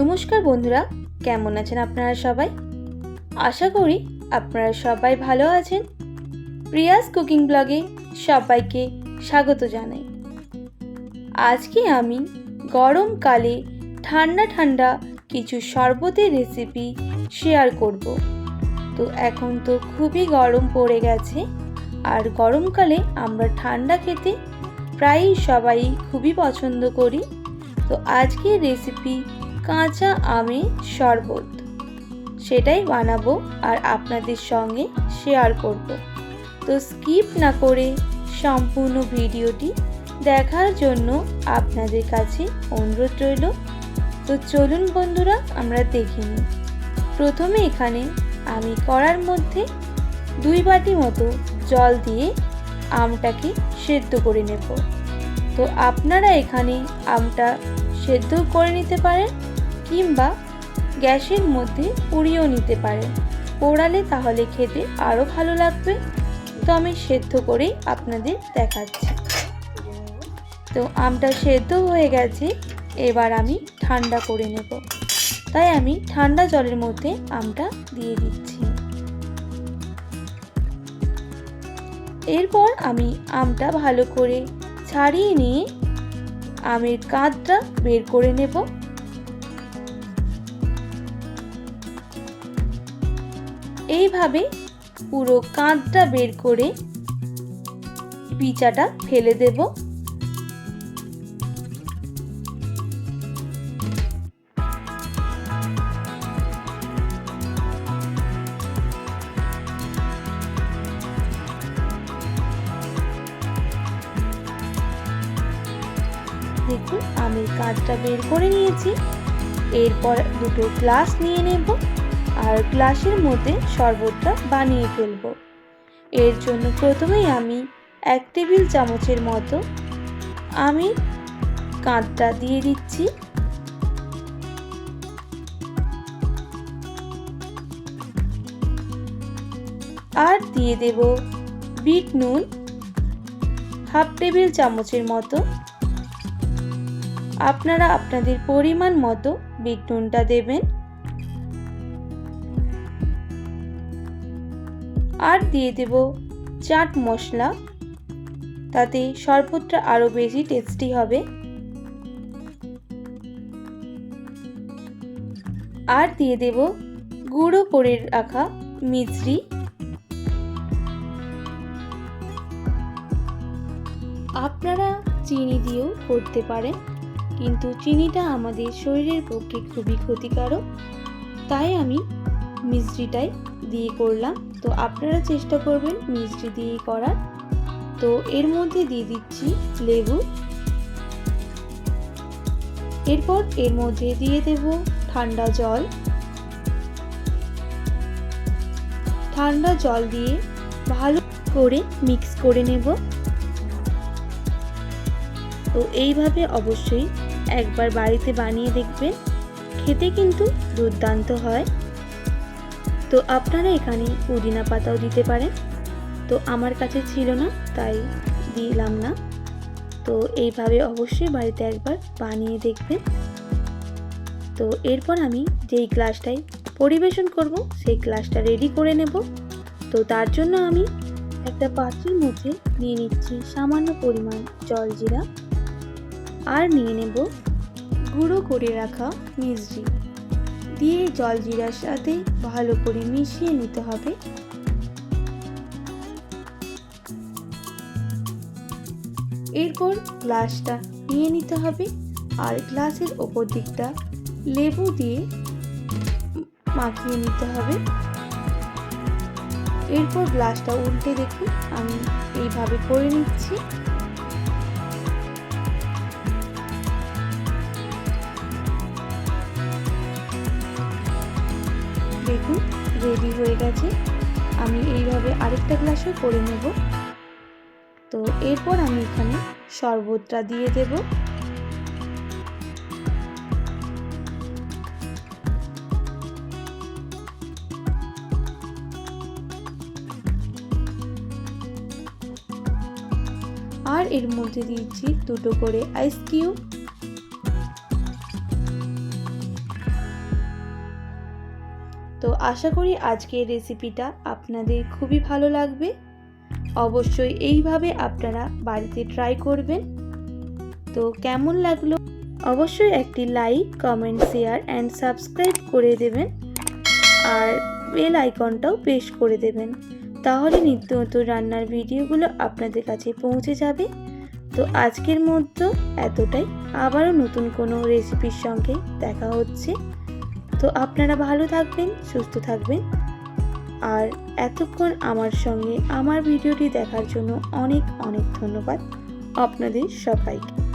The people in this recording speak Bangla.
নমস্কার বন্ধুরা, কেমন আছেন আপনারা সবাই? আশা করি আপনারা সবাই ভালো আছেন। প্রিয়াস কুকিং ব্লগে সবাইকে স্বাগত জানাই। আজকে আমি গরমকালে ঠান্ডা ঠান্ডা কিছু শরবতের রেসিপি শেয়ার করব। তো এখন তো খুবই গরম পড়ে গেছে, আর গরমকালে আমরা ঠান্ডা খেতে প্রায়ই সবাই খুবই পছন্দ করি। তো আজকের রেসিপি কাঁচা আমের শরবত। সেটাই বানাবো আর আপনাদের সঙ্গে শেয়ার করব। তো স্কিপ না করে সম্পূর্ণ ভিডিওটি দেখার জন্য আপনাদের কাছে অনুরোধ রইল। তো চলুন বন্ধুরা, আমরা দেখে নিই। প্রথমে এখানে আমি কড়ার মধ্যে দুই বাটি মতো জল দিয়ে আমটাকে সেদ্ধ করে নেব। তো আপনারা এখানে আমটা সেদ্ধ করে নিতে পারেন কিংবা গ্যাসের মধ্যে পুড়িয়েও নিতে পারেন পোড়ালে তাহলে খেতে আরও ভালো লাগবে। তো আমি সেদ্ধ করেই আপনাদের দেখাচ্ছি। তো আমটা সেদ্ধ হয়ে গেছে, এবার আমি ঠান্ডা করে নেব। তাই আমি ঠান্ডা জলের মধ্যে আমটা দিয়ে দিচ্ছি। এরপর আমি আমটা ভালো করে ছাড়িয়ে নিয়ে আমের কাঁধটা বের করে নেব। এইভাবে পুরো কাঁধটা বের করে পিচাটা ফেলে দেব। দেখুন, আমি কাঁচটা বের করে নিয়েছি। এরপর দুটো গ্লাস নিয়ে নেব। আর গ্লাসের মধ্যে শরবতটা বানিয়ে ফেলব। এর জন্য প্রথমেই আমি এক টেবিল চামচের মতো আমি কাঁধটা দিয়ে দিচ্ছি। আর দিয়ে দেব বিট নুন হাফ টেবিল চামচের মতো। আপনারা আপনাদের পরিমাণ মতো বিট নুনটা দেবেন। আর দিয়ে দেব চাট মশলা। তাতে শরবতটা আরও বেশি টেস্টি হবে। আর দিয়ে দেব গুঁড়ো করে রাখা মিশ্রি আপনারা চিনি দিয়েও করতে পারেন, কিন্তু চিনিটা আমাদের শরীরের পক্ষে খুবই ক্ষতিকারক। তাই আমি মিষ্টিটাই দিয়ে করলাম। তো আপনারা চেষ্টা করবেন মিষ্টি দিয়ে করার। তো এর মধ্যে দিয়ে দিচ্ছি লেবু। এরপর এর মধ্যে দিয়ে দেব ঠান্ডা জল। ঠান্ডা জল দিয়ে ভালো করে মিক্স করে নেব। তো এইভাবে অবশ্যই একবার বাড়িতে বানিয়ে দেখবেন। খেতে কিন্তু দুর্দান্ত হয়। তো আপনারা এখানে পুদিনা পাতাও দিতে পারেন। তো আমার কাছে ছিল না, তাই দিলাম না। তো এইভাবে অবশ্যই বাড়িতে একবার বানিয়ে দেখবেন। তো এরপর আমি যেই গ্লাসটাই পরিবেশন করব, সেই গ্লাসটা রেডি করে নেব। তো তার জন্য আমি একটা পাত্রের মধ্যে নিয়ে নিচ্ছি সামান্য পরিমাণ জল জিরা আর নিয়ে নেব গুঁড়ো করে রাখা মিষ্টি। দিয়ে জল জিরার সাথে ভালো করে মিশিয়ে নিতে হবে। এরপর গ্লাসটা নিয়ে নিতে হবে আর গ্লাসের ওপর দিকটা লেবু দিয়ে মাখিয়ে নিতে হবে। এরপর গ্লাসটা উল্টে দেখুন, আমি এইভাবে করে নিচ্ছি। রেডি হয়ে গেছে। আমি এইভাবে আরেকটা গ্লাসও করে নেব। তো এরপর আমি এখানে শরবতটা দিয়ে দেব। আর এর মধ্যে দিয়েছি দুটো করে আইস কিউব তো আশা করি আজকের রেসিপিটা আপনাদের খুবই ভালো লাগবে। অবশ্যই এইভাবে আপনারা বাড়িতে ট্রাই করবেন। তো কেমন লাগল? অবশ্যই একটি like comment share and subscribe করে দেবেন। আর বেল আইকনটাও প্রেস করে দেবেন। তাহলে নিত্য নতুন রান্নার ভিডিওগুলো আপনাদের কাছে পৌঁছে যাবে। তো আজকের মধ্যে এতটাই। আবারও নতুন কোনো রেসিপির সঙ্গে দেখা হচ্ছে। তো আপনারা ভালো থাকবেন, সুস্থ থাকবেন। আর এতক্ষণ আমার সঙ্গে আমার ভিডিওটি দেখার জন্য অনেক অনেক ধন্যবাদ। আপনাদের সবাইকে।